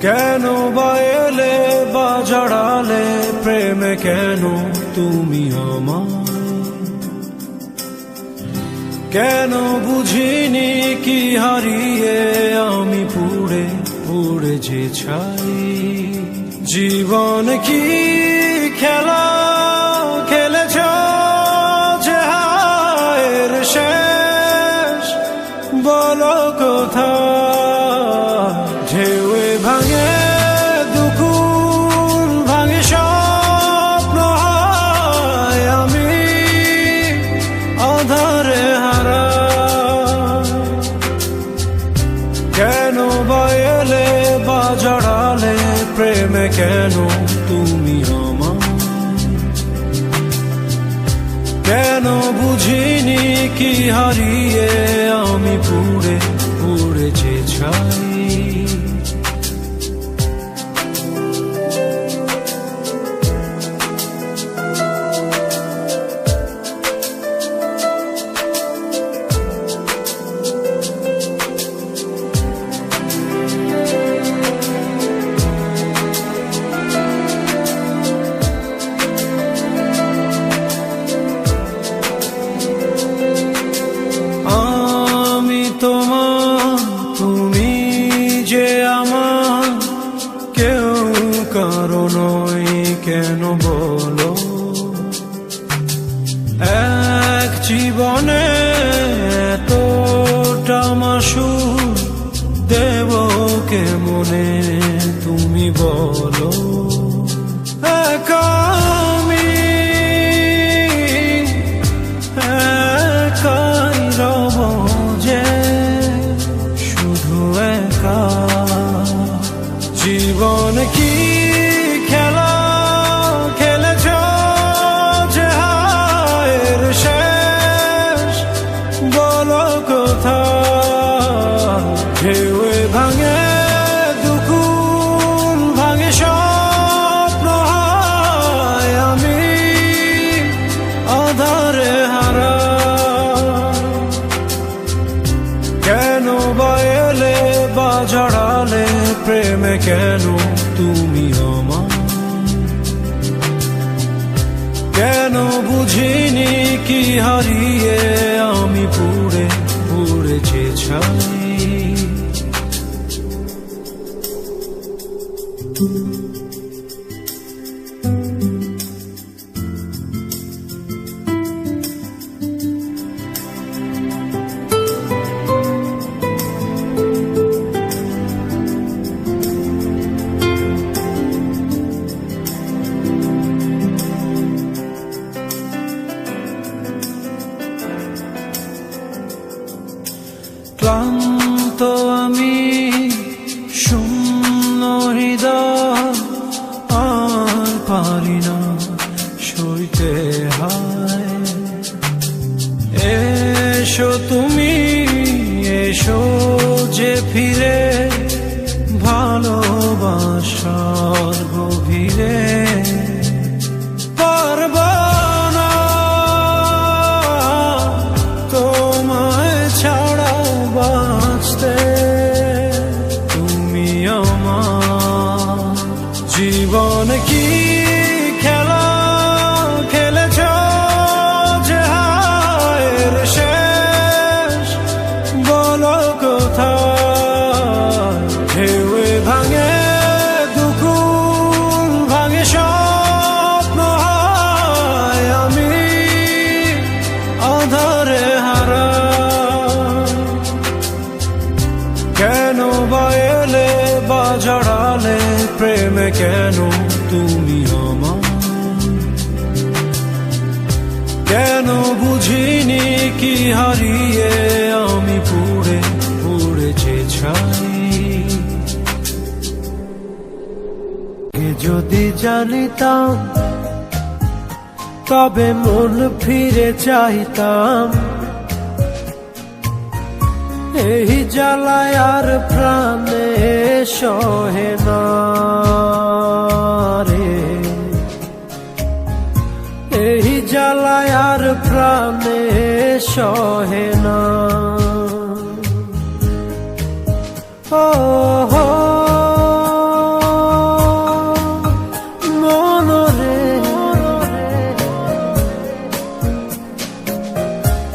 কেন বায়লে বা জড়ালে? প্রেমে কেন তুমি আমার কেন বুঝিনি কি হারিয়ে আমি পুড়ে পুড়ে যে ছাই? জীবন কি খেলা বা এলে বা জড়ালে প্রেমে কেন তুমি আমার? কেন বুঝিনি কি হারিয়ে আমি পুড়ে তোমার তুমি যে আমার, কেউ কারও নয় কেন বলো? এক জীবনে এতটা মাসু দেব কে মনে তুমি বলো? একা কেন বা এলে বা জড়ালে? প্রেমে কেন তুমি আমার? কেন বুঝিনি কি হারিয়ে আমি পুড়ে পুড়ে যে ছাই? ক্লান্ত পারি না সইতে এসো তুমি এসো যে ফিরে ভালোবাসার গভীরে। জীবন কি খেলা খেলেছ যে বলো ভাঙে ভাঙে আমি হারা। কেন বা এলে বা জড়ালে, প্রেমে কেন তুমি কি হারিয়ে আমি পুড়ে পুড়ে যে ছাই যদি জানিতাম, তবে মন ফিরে চাইতাম। এই জ্বালায় আর প্রাণে সহে না রে। এই জ্বালায় আর প্রাণে সহে না। ও